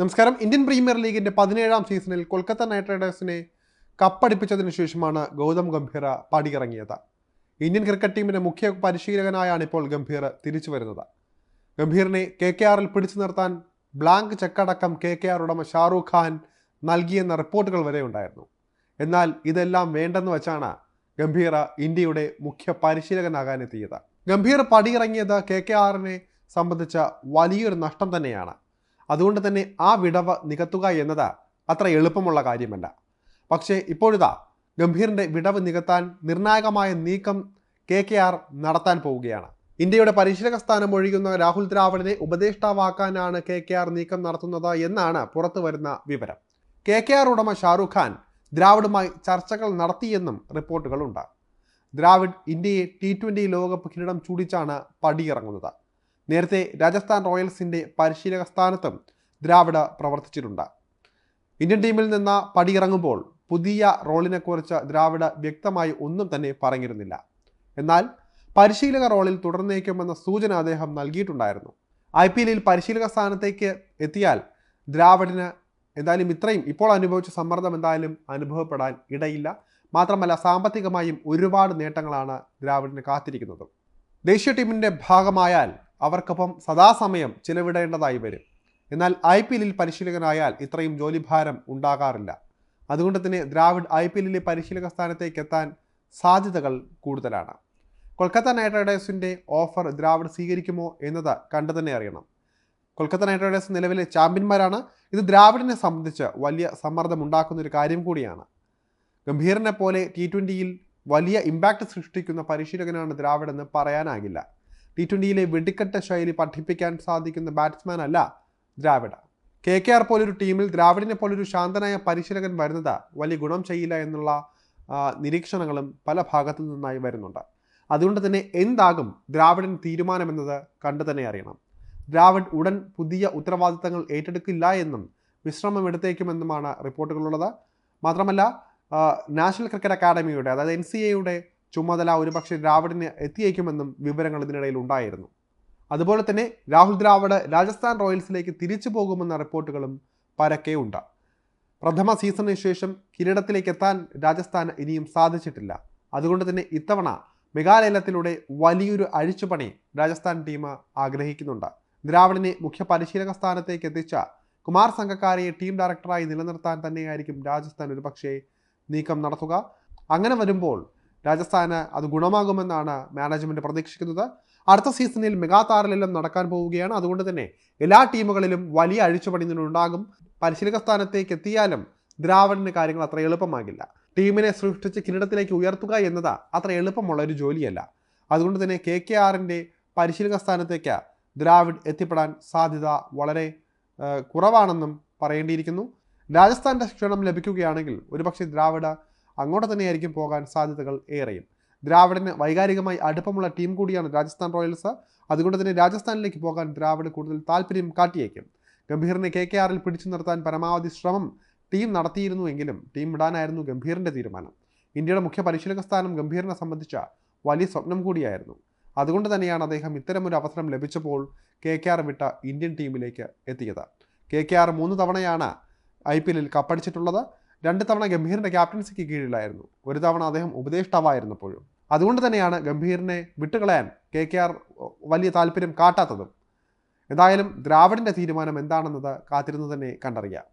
നമസ്കാരം. Indian premier ലീഗിന്റെ പതിനേഴാം സീസണിൽ കൊൽക്കത്ത നൈറ്റ് റൈഡേഴ്സിനെ കപ്പടിപ്പിച്ചതിന് ശേഷമാണ് ഗൗതം ഗംഭീർ പടിയിറങ്ങിയത്. ഇന്ത്യൻ ക്രിക്കറ്റ് ടീമിന്റെ മുഖ്യ പരിശീലകനായാണ് ഇപ്പോൾ ഗംഭീർ തിരിച്ചു വരുന്നത്. ഗംഭീറിനെ കെ കെ ആറിൽ പിടിച്ചു നിർത്താൻ ബ്ലാങ്ക് ചെക്കടക്കം കെ കെ ആർ ഉടമ ഷാറൂഖ് ഖാൻ നൽകിയെന്ന റിപ്പോർട്ടുകൾ വരെ ഉണ്ടായിരുന്നു. എന്നാൽ ഇതെല്ലാം വേണ്ടെന്ന് വെച്ചാണ് ഗംഭീർ ഇന്ത്യയുടെ മുഖ്യ പരിശീലകനാകാനെത്തിയത് ഗംഭീർ പടിയിറങ്ങിയത് കെ കെ ആറിനെ സംബന്ധിച്ച വലിയൊരു നഷ്ടം തന്നെയാണ്. അതുകൊണ്ട് തന്നെ ആ വിടവ് നികത്തുക എന്നത് അത്ര എളുപ്പമുള്ള കാര്യമല്ല. പക്ഷേ ഇപ്പോഴിതാ ഗംഭീറിന്റെ വിടവ് നികത്താൻ നിർണായകമായ നീക്കം കെ കെ ആർ നടത്താൻ പോവുകയാണ്. ഇന്ത്യയുടെ പരിശീലക സ്ഥാനം ഒഴിയുന്ന രാഹുൽ ദ്രാവിഡിനെ ഉപദേഷ്ടാവാക്കാനാണ് കെ കെ ആർ നീക്കം നടത്തുന്നത് എന്നാണ് പുറത്തു വരുന്ന വിവരം. കെ കെ ആർ ഉടമ ഷാറുഖ് ഖാൻ ദ്രാവിഡുമായി ചർച്ചകൾ നടത്തിയെന്നും റിപ്പോർട്ടുകളുണ്ട്. ദ്രാവിഡ് ഇന്ത്യയെ ടി ട്വന്റി ലോകകപ്പ് കിരീടം ചൂടിച്ചാണ് പടിയിറങ്ങുന്നത്. നേരത്തെ രാജസ്ഥാൻ റോയൽസിന്റെ പരിശീലക സ്ഥാനത്തും ദ്രാവിഡ പ്രവർത്തിച്ചിട്ടുണ്ട്. ഇന്ത്യൻ ടീമിൽ നിന്ന് പടിയിറങ്ങുമ്പോൾ പുതിയ റോളിനെക്കുറിച്ച് ദ്രാവിഡ വ്യക്തമായി ഒന്നും തന്നെ പറഞ്ഞിരുന്നില്ല. എന്നാൽ പരിശീലക റോളിൽ തുടർന്നേക്കുമെന്ന സൂചന അദ്ദേഹം നൽകിയിട്ടുണ്ടായിരുന്നു. ഐ പി എല്ലിൽ പരിശീലക സ്ഥാനത്തേക്ക് എത്തിയാൽ ദ്രാവിഡിന് എന്തായാലും ഇത്രയും ഇപ്പോൾ അനുഭവിച്ച സമ്മർദ്ദം എന്തായാലും അനുഭവപ്പെടാൻ ഇടയില്ല. മാത്രമല്ല സാമ്പത്തികമായും ഒരുപാട് നേട്ടങ്ങളാണ് ദ്രാവിഡിന് കാത്തിരിക്കുന്നത്. ദേശീയ ടീമിന്റെ ഭാഗമായാൽ അവർക്കൊപ്പം സദാസമയം ചിലവിടേണ്ടതായി വരും. എന്നാൽ ഐ പി എല്ലിൽ പരിശീലകനായാൽ ഇത്രയും ജോലിഭാരം ഉണ്ടാകാറില്ല. അതുകൊണ്ട് തന്നെ ദ്രാവിഡ് ഐ പി എല്ലിലെ പരിശീലക സ്ഥാനത്തേക്ക് എത്താൻ സാധ്യതകൾ കൂടുതലാണ്. കൊൽക്കത്ത നൈറ്റ് റൈഡേഴ്സിന്റെ ഓഫർ ദ്രാവിഡ് സ്വീകരിക്കുമോ എന്നത് കണ്ടു തന്നെ അറിയണം. കൊൽക്കത്ത നൈറ്റ് റൈഡേഴ്സ് നിലവിലെ ചാമ്പ്യന്മാരാണ്. ഇത് ദ്രാവിഡിനെ സംബന്ധിച്ച് വലിയ സമ്മർദ്ദം ഉണ്ടാക്കുന്ന ഒരു കാര്യം കൂടിയാണ്. ഗംഭീറിനെ പോലെ ടി ട്വന്റിയിൽ വലിയ ഇമ്പാക്റ്റ് സൃഷ്ടിക്കുന്ന പരിശീലകനാണ് ദ്രാവിഡ് എന്ന് പറയാനാകില്ല. ടി ട്വന്റിയിലെ വെടിക്കെട്ട ശൈലി പഠിപ്പിക്കാൻ സാധിക്കുന്ന ബാറ്റ്സ്മാൻ അല്ല ദ്രാവിഡ്. കെ കെ ആർ പോലൊരു ടീമിൽ ദ്രാവിഡിനെ പോലൊരു ശാന്തനായ പരിശീലകൻ വരുന്നത് വലിയ ഗുണം ചെയ്യില്ല എന്നുള്ള നിരീക്ഷണങ്ങളും പല ഭാഗത്തു നിന്നായി വരുന്നുണ്ട്. അതുകൊണ്ട് തന്നെ എന്താകും ദ്രാവിഡൻ തീരുമാനമെന്നത് കണ്ടു തന്നെ അറിയണം. ദ്രാവിഡ് ഉടൻ പുതിയ ഉത്തരവാദിത്തങ്ങൾ ഏറ്റെടുക്കില്ല എന്നും വിശ്രമം എടുത്തേക്കുമെന്നുമാണ് റിപ്പോർട്ടുകളുള്ളത്. മാത്രമല്ല നാഷണൽ ക്രിക്കറ്റ് അക്കാഡമിയുടെ അതായത് എൻ സി എയുടെ ചുമതല ഒരുപക്ഷെ ദ്രാവിഡിന് എത്തിയേക്കുമെന്നും വിവരങ്ങൾ ഇതിനിടയിൽ ഉണ്ടായിരുന്നു. അതുപോലെ തന്നെ രാഹുൽ ദ്രാവിഡ് രാജസ്ഥാൻ റോയൽസിലേക്ക് തിരിച്ചു പോകുമെന്ന റിപ്പോർട്ടുകളും പരക്കെ ഉണ്ട് പ്രഥമ സീസണിന് ശേഷം കിരീടത്തിലേക്ക് എത്താൻ രാജസ്ഥാന് ഇനിയും സാധിച്ചിട്ടില്ല. അതുകൊണ്ട് തന്നെ ഇത്തവണ മെഗാലയലത്തിലൂടെ വലിയൊരു അഴിച്ചുപണി രാജസ്ഥാൻ ടീം ആഗ്രഹിക്കുന്നുണ്ട്. ദ്രാവിഡിനെ മുഖ്യ പരിശീലക സ്ഥാനത്തേക്ക് എത്തിച്ച കുമാർ സംഘക്കാരയെ ടീം ഡയറക്ടറായി നിലനിർത്താൻ തന്നെയായിരിക്കും രാജസ്ഥാൻ ഒരുപക്ഷേ നീക്കം നടത്തുക. അങ്ങനെ വരുമ്പോൾ രാജസ്ഥാന് അത് ഗുണമാകുമെന്നാണ് മാനേജ്മെന്റ് പ്രതീക്ഷിക്കുന്നത്. അടുത്ത സീസണിൽ മെഗാ താരലെല്ലാം നടക്കാൻ പോവുകയാണ്. അതുകൊണ്ട് തന്നെ എല്ലാ ടീമുകളിലും വലിയ അഴിച്ചുപണി ഉണ്ടാകും പരിശീലക സ്ഥാനത്തേക്ക് എത്തിയാലും ദ്രാവിഡിന് കാര്യങ്ങൾ അത്ര എളുപ്പമാകില്ല. ടീമിനെ സൃഷ്ടിച്ച് കിരീടത്തിലേക്ക് ഉയർത്തുക എന്നത് അത്ര എളുപ്പമുള്ള ഒരു ജോലിയല്ല. അതുകൊണ്ട് തന്നെ കെ കെ ആറിന്റെ പരിശീലക സ്ഥാനത്തേക്ക് ദ്രാവിഡ് എത്തിപ്പെടാൻ സാധ്യത വളരെ കുറവാണെന്നും പറയേണ്ടിയിരിക്കുന്നു. രാജസ്ഥാന്റെ ക്ഷണം ലഭിക്കുകയാണെങ്കിൽ ഒരുപക്ഷെ ദ്രാവിഡ് അങ്ങോട്ട് തന്നെയായിരിക്കും പോകാൻ സാധ്യതകൾ ഏറെയും. ദ്രാവിഡിന് വൈകാരികമായി അടുപ്പമുള്ള ടീം കൂടിയാണ് രാജസ്ഥാൻ റോയൽസ്. അതുകൊണ്ട് തന്നെ രാജസ്ഥാനിലേക്ക് പോകാൻ ദ്രാവിഡ് കൂടുതൽ താല്പര്യം കാട്ടിയേക്കും. ഗംഭീറിനെ കെ കെ ആറിൽ പിടിച്ചു നിർത്താൻ പരമാവധി ശ്രമം ടീം നടത്തിയിരുന്നുവെങ്കിലും ടീം വിടാനായിരുന്നു ഗംഭീറിന്റെ തീരുമാനം. ഇന്ത്യയുടെ മുഖ്യ പരിശീലക സ്ഥാനം ഗംഭീറിനെ സംബന്ധിച്ച വലിയ സ്വപ്നം കൂടിയായിരുന്നു. അതുകൊണ്ട് തന്നെയാണ് അദ്ദേഹം ഇത്തരമൊരു അവസരം ലഭിച്ചപ്പോൾ കെ കെ ആർ വിട്ട ഇന്ത്യൻ ടീമിലേക്ക് എത്തിയത്. കെ കെ ആർ മൂന്ന് തവണയാണ് ഐ പി എല്ലിൽ കപ്പടിച്ചിട്ടുള്ളത്. രണ്ട് തവണ ഗംഭീറിന്റെ ക്യാപ്റ്റൻസിക്ക് കീഴിലായിരുന്നു. ഒരു തവണ അദ്ദേഹം ഉപദേഷ്ടാവായിരുന്നപ്പോഴും. അതുകൊണ്ട് തന്നെയാണ് ഗംഭീറിനെ വിട്ടുകളയാൻ കെ കെ ആർ വലിയ താല്പര്യം കാട്ടാത്തതും. എന്തായാലും ദ്രാവിഡിന്റെ തീരുമാനം എന്താണെന്നത് കാത്തിരുന്ന് തന്നെ കണ്ടറിയാം.